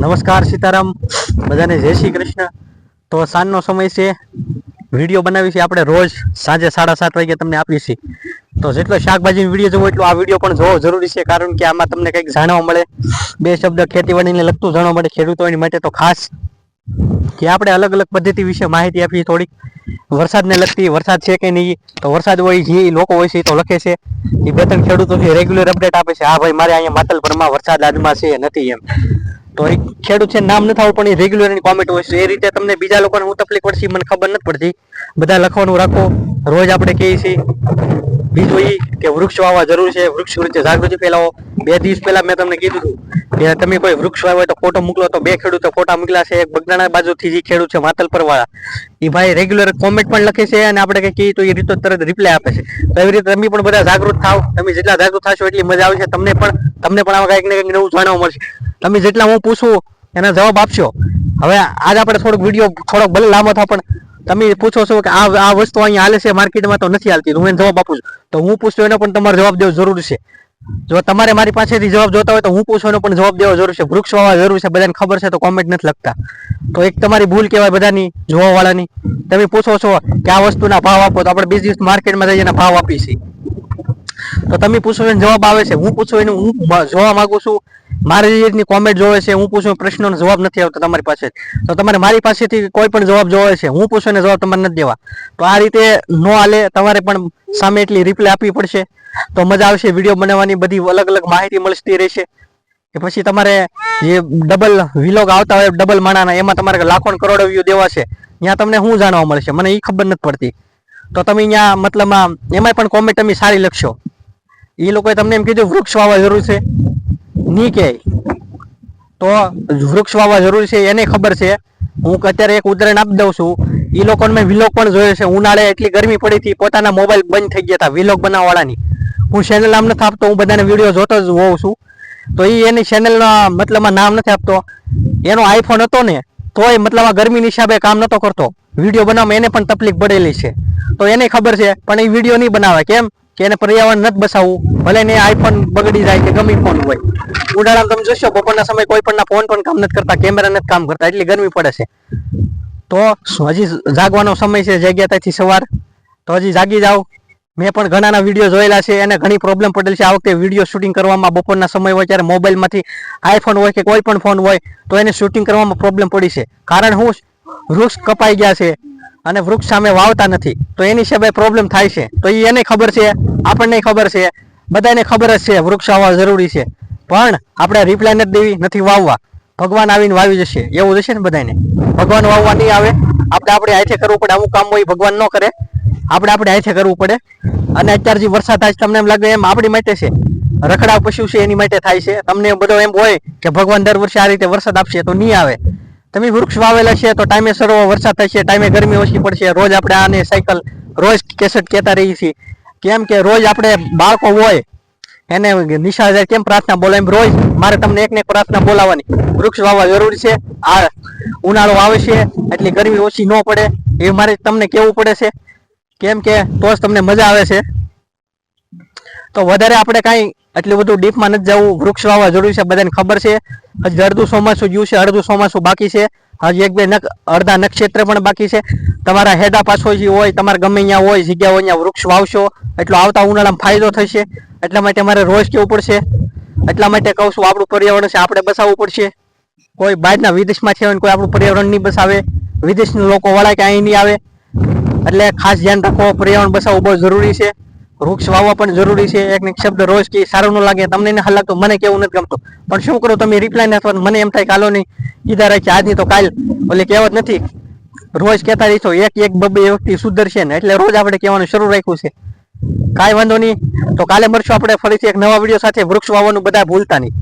નમસ્કાર સીતારામ. બધાને જય શ્રી કૃષ્ણ. તો સાંજનો સમય છે. વીડિયો બનાવી છે આપણે રોજ સાંજે સાડા સાત વાગે તમને આપીએ છીએ. તો જેટલો શાકભાજીનો વીડિયો જોવો એટલો આ વીડિયો પણ જોવો જરૂરી છે, કારણ કે આમાં તમને કંઈક જાણવા મળે. બે શબ્દ ખેતીવાડીને લગતું જાણવા મળે, ખેડૂતોની માટે તો ખાસ. કે આપણે અલગ અલગ પદ્ધતિ વિશે માહિતી આપીએ થોડીક. વરસાદને લગતી, વરસાદ છે કે નહીં, તો વરસાદ હોય, જે લોકો હોય છે એ તો લખે છે. એ બે ત્રણ ખેડૂતોથી રેગ્યુલર અપડેટ આપે છે. હા ભાઈ, મારે અહીંયા માતલપુરમાં વરસાદ આજમાં છે, નથી એમ. તો એ ખેડૂત છે નામ નથી આવડતું પણ એ રેગ્યુલર એની કોમેન્ટ હોય છે. એ રીતે તમને બીજા લોકોને હું તકલીફ પડશે મને ખબર નથી પડતી. બધા લખવાનું રાખો. રોજ આપણે કહીએ છીએ. બીજું એ કે વૃક્ષ વાવવા જરૂર છે, વૃક્ષ વિશે જાગૃતિ ફેલાવો. બે દિવસ પહેલા મેં તમને કીધું હતું કે તમે કોઈ વૃક્ષ વાવ્યો હોય તો ફોટો મોકલો. તો બે ખેડૂતો ફોટા મોકલા છે, એક બગદાણા બાજુથી જે ખેડૂત છે માતલપર વાળા એ ભાઈ રેગ્યુલર કોમેન્ટ પણ લખે છે અને આપણે કઈ કહીએ તો એ રીતે તરત રિપ્લાય આપે છે. તો એવી રીતે તમે પણ બધા જાગૃત થાવ. તમે જેટલા જાગૃત થશો એટલી મજા આવશે તમને પણ તમને પણ આમાં કંઈક ને કંઈક નવું જાણવા મળશે. તમે જેટલા હું પૂછું એના જવાબ આપશો. હવે આજ આપણે થોડોક વીડિયો, થોડોક ભલે લાંબો થાય પણ તમે પૂછો છો કે આ આ વસ્તુ અહીંયા હાલે છે, માર્કેટમાં તો નથી હાલતી. હું એને જવાબ આપું છું. તો હું પૂછતો એનો પણ તમારે જવાબ દેવો જરૂર છે. જો તમારે મારી પાસેથી જવાબ જોતા હોય તો હું પૂછું એનો પણ જવાબ દેવો જરૂર છે. વૃક્ષ વાવવા જરૂર છે, બધાને ખબર છે તો કોમેન્ટ નથી લખતા. તો એક તમારી ભૂલ કહેવાય બધાની જોવા વાળાની તમે પૂછો છો કે આ વસ્તુના ભાવ આપો, તો આપણે બીજી માર્કેટમાં જઈને ભાવ આપીએ છીએ. તો તમે પૂછો એને જવાબ આવે છે. હું પૂછો એનું, હું જોવા માંગુ છું મારી રીતની કોમેન્ટ જોવે છે, હું પૂછું, પ્રશ્નોનો જવાબ નથી આવતો તમારી પાસે. તો તમારે મારી પાસેથી કોઈ પણ જવાબ જોવે છે, હું પૂછું જવાબ તમારે નથી દેવા. તો આ રીતે નો હાલે, તમારે પણ સામે એટલી રિપ્લાય આપવી પડશે. તો મજા આવશે વીડિયો બનાવવાની, બધી અલગ અલગ માહિતી મળતી રહેશે. કે પછી તમારે જે ડબલ વિલોગ આવતા હોય ડબલ માણાના, એમાં તમારે લાખો કરોડો વ્યૂ દેવા છે. ત્યાં તમને શું જાણવા મળશે, મને એ ખબર નથી પડતી. તો તમે અહીંયા મતલબમાં એમાંય પણ કોમેન્ટ તમે સારી લખશો. એ લોકોએ તમને એમ કીધું, વૃક્ષ વાવવા જરૂર છે. ની કહે તો વૃક્ષ વાવવા જરૂર છે, એને ખબર છે. હું અત્યારે એક ઉદાહરણ આપી દઉં છું. એ લોકોને મેં વિલોક પણ જોયો છે. ઉનાળે એટલી ગરમી પડી હતી, પોતાના મોબાઈલ બંધ થઈ ગયા હતા વિલોગ બનાવવાળાની. હું ચેનલ નામ નથી આપતો, હું બધાને વીડિયો જોતો જ હોઉં છું. તો એ એની ચેનલના મતલબમાં નામ નથી આપતો. એનો આઈફોન હતો ને, તોય મતલબ આ ગરમીની હિસાબે કામ નતો કરતો. વીડિયો બનાવવામાં એને પણ તકલીફ પડેલી છે. તો એને ખબર છે, પણ એ વીડિયો નહીં બનાવે. કેમ? કે એને પર્યાવરણ નથી બસાવવું. ભલે ને આઈફોન બગડી જાય કે ગમે ફોન હોય. ઉનાળામાં તમે જોશો, બપોરના સમય કોઈ પણ ફોન પણ કામ નથી કરતા કેમેરા નથી કામ કરતા, એટલી ગરમી પડે છે. તો હજી જાગવાનો સમય છે જગ્યા ત્યાંથી સવાર. તો હજી જાગી જાઓ. મેં પણ ઘણાના વીડિયો જોયેલા છે, એને ઘણી પ્રોબ્લેમ પડેલી છે. આ વખતે વીડિયો શૂટિંગ કરવામાં બપોરના સમય હોય ત્યારે મોબાઈલમાંથી આઈફોન હોય કે કોઈ પણ ફોન હોય, તો એને શૂટિંગ કરવામાં પ્રોબ્લેમ પડી છે. કારણ હું વૃક્ષ કપાઈ ગયા છે. અને વૃક્ષ સામે વાવતા નથી. તો એની હિસાબે પ્રોબ્લેમ થાય છે. તો એ એને ખબર છે, આપણને ખબર છે, બધાને ખબર જ છે વૃક્ષ વાવવા જરૂરી છે. પણ આપણે રિપ્લાય નથી દેવી, નથી વાવવા. ભગવાન આવીને વાવી જશે. એવું જશે ને બધાને ભગવાન વાવવા નહીં આવે. આપણે આપણે હાથે કરવું પડે. અમુક કામ હોય ભગવાન ન કરે. આપણે આપણે હાથે કરવું પડે. અને અત્યારે જે વરસાદ થાય છે, તમને એમ લાગે એમ આપણી માટે છે. રખડા પશુ છે, એની માટે થાય છે. તમને બધો એમ હોય કે ભગવાન દર વર્ષે આ રીતે વરસાદ આપશે તો નહીં આવે. તમે વૃક્ષ વાવેલા છે તો ટાઈમે સરો વરસાદ થશે, ટાઈમે ગરમી ઓછી પડશે. રોજ આપણે આને સાયકલ રોજ કેસેટ કહેતા રહીએ છીએ. કેમ કે રોજ આપણે બાળકો હોય, એને નિશા જાય કેમ પ્રાર્થના બોલાય એમ રોજ મારે તમને એક ને એક પ્રાર્થના બોલાવવાની. વૃક્ષ વાવવા જરૂરી છે, આ ઉનાળો આવે છે એટલી ગરમી ઓછી ન પડે, એ મારે તમને કેવું પડે છે. કેમ કે તો જ તમને મજા આવે છે. તો વધારે આપણે કાંઈ એટલું બધું ડીપમાં નથી જવું. વૃક્ષ વાવવા જરૂરી છે, બધાને ખબર છે. હજી અડધું ચોમાસું ગયું છે, અડધું ચોમાસું બાકી છે. હજી એક બે નક, અડધા નક્ષત્ર પણ બાકી છે. તમારા હેડા પાછો જે હોય, તમારે ગમે અહીંયા હોય, જગ્યા હોય, ત્યાં વૃક્ષ વાવશો. એટલો આવતા ઉનાળામાં ફાયદો થશે. એટલા માટે મારે રોજ કેવું પડશે? એટલા માટે કહું છું, આપણું પર્યાવરણ છે, આપણે બસાવવું પડશે. કોઈ બહારના વિદેશમાં છે, કોઈ આપણું પર્યાવરણ નહીં બસાવે વિદેશના લોકો વાળા કે અહીં નહીં આવે. એટલે ખાસ ધ્યાન રાખો, પર્યાવરણ બસાવવું બહુ જરૂરી છે. વૃક્ષ વાવવા પણ જરૂરી છે. એક એક શબ્દ રોજ કે સારું ન લાગે. તમને ન લાગતું મને કેવું નથી ગમતું. પણ શું કરો? તમે રિપ્લાય ના થવાનું મને એમ થાય કાલો નહીં. કીધા રાખી આજની તો કાલ. ઓલી કહેવત નથી. રોજ કહેતા રહીશો. એક એક બબે વ્યક્તિ સુધરશે ને. એટલે રોજ આપણે કહેવાનું શરૂ રાખ્યું છે. કાંઈ વાંધો નહીં. તો કાલે મળશું આપણે ફરીથી એક નવા વીડિયો સાથે. વૃક્ષ વાવવાનું બધા ભૂલતા નહીં.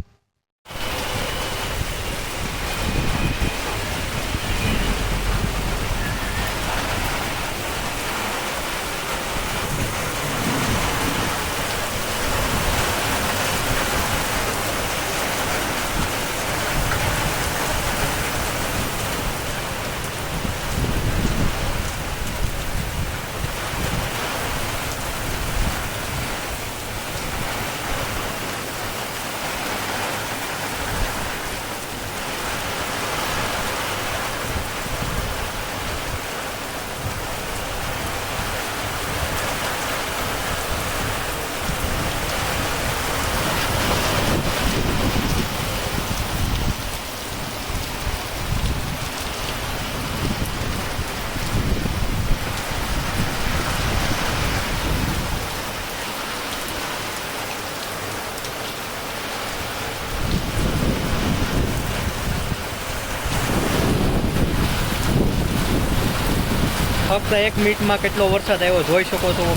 ફક્ત એક મિનિટમાં કેટલો વરસાદ આવ્યો જોઈ શકો છો.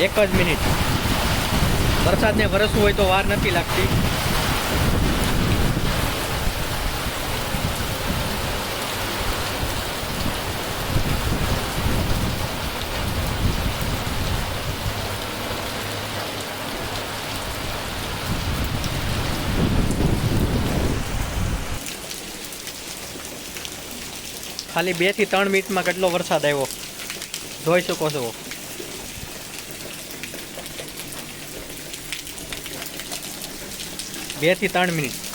એક જ મિનિટ. વરસાદને વરસવું હોય તો વાર નથી લાગતી. ખાલી બેથી ત્રણ મિનિટમાં કેટલો વરસાદ આવ્યો? જોઈ શકો છો. બેથી ત્રણ મિનિટ.